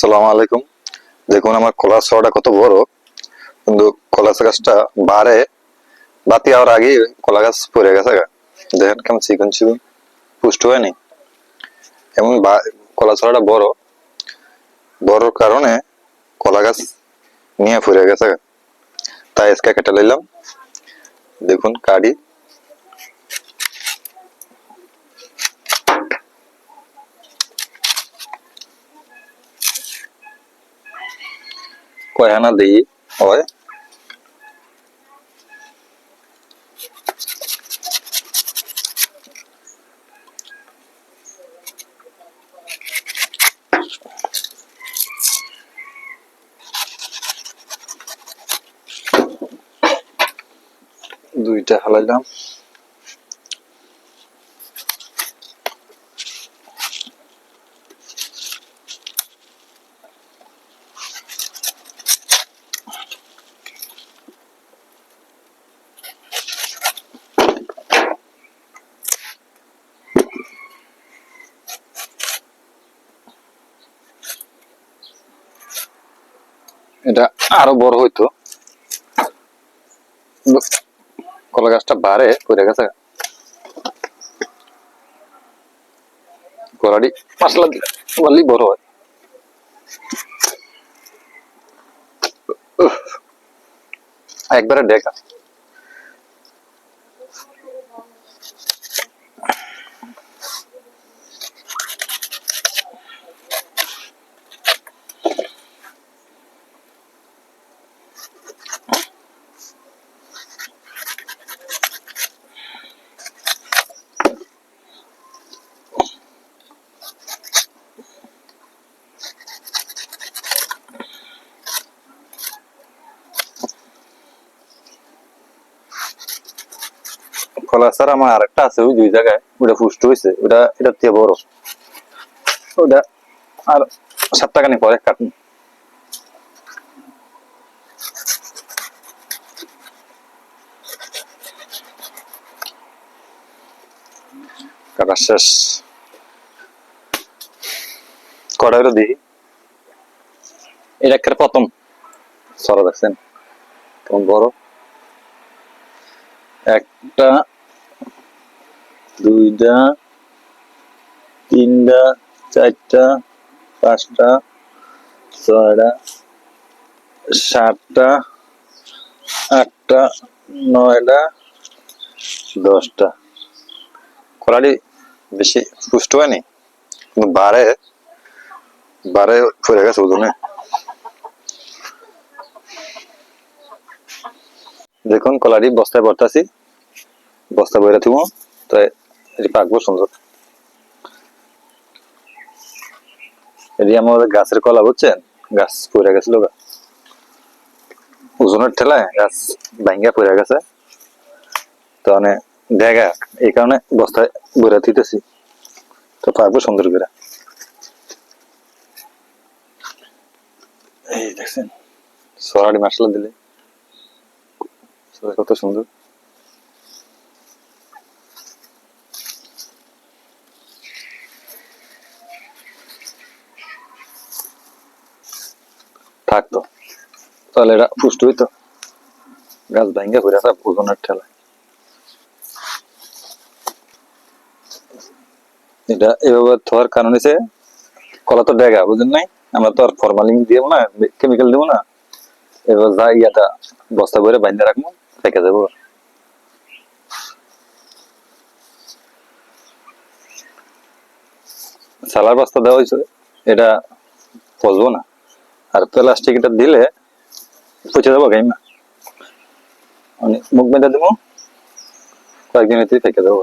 সালাম আলাইকুম। দেখুন, আমার কলা ছড়াটা কত বড়। কিন্তু কলা গাছটা বারে বাতি হওয়ার আগে কলা গাছ পড়ে গেছে। দেখেন কেমন চিকন চিকন। পুষ্ট হয়নি। এমন কলা ছড়াটা বড়। বড় কারণে কলা গাছ নিয়ে ফুরে গেছে তাই আজকে কেটে নিলাম দেখুন কাটি কয়হানা দিই? হয়। দুইটা হালাইলাম। এটা আরও বড় হইতো। কলা গাছটা বাড়ে, পড়ে গেছে। কলাটি পাঁচলা দিলে বললেই বড় হয়। একবারে ডেকা। কলা স্যার আমার আরেকটা আছে, ওই দুই জায়গায়। ওটা পুষ্ট হয়েছে ওটা এটা দিয়ে বড়। ওটা আর সপ্তাহখানি পরে কাটুন। কাটা শেষ। কড়াইটা দিই? এটা একটা প্রথম। সরা দেখছেন কেমন বড়? একটা দুইটা তিনটা চারটা পাঁচটা ছয়টা সাতটা আটটা নয়টা দশটা। কলাটি বেশি পুষ্ট হয়নি। কিন্তু বারে বারে ফুরে গেছে ওজনে। দেখুন, কলাটি বস্তায় ভরতাছি। বস্তা বইরা থিব, তাই এটি পাকবো সুন্দর। এটি আমাদের গাছের কলা, বুঝছেন? গাছ পড়ে গেছিল ওজনের ঠেলায় গাছ ভাঙ্গা পড়ে গেছে। তো মানে দেখা এই কারণে বস্তায় বইরা দিতেছি তো পাকবো সুন্দর করে। এই দেখছেন মশলা দিলে। কত সুন্দর। থাকতো তাহলে এটা পুষ্ট হইতো। গাছ ভাঙ্গা করে ওজনের ঠেলায়। এটা এভাবে থোয়ার কারণ হচ্ছে কলা তো ডেগা বুঝলেন নাই? আমরা তো আর ফরমালিন দিব না কেমিক্যাল দিব না। এবার যা ইয়াটা বস্তা করে বাইন্দা রাখব থেকে যাব সালার বস্তা দেওয়া হয়েছে, এটা পচবো না। আর প্লাস্টিক এটা দিলে পচে যাব গাইমা মানে মুখ বেঁধে দেবো, কয়েকদিন থেকে যাব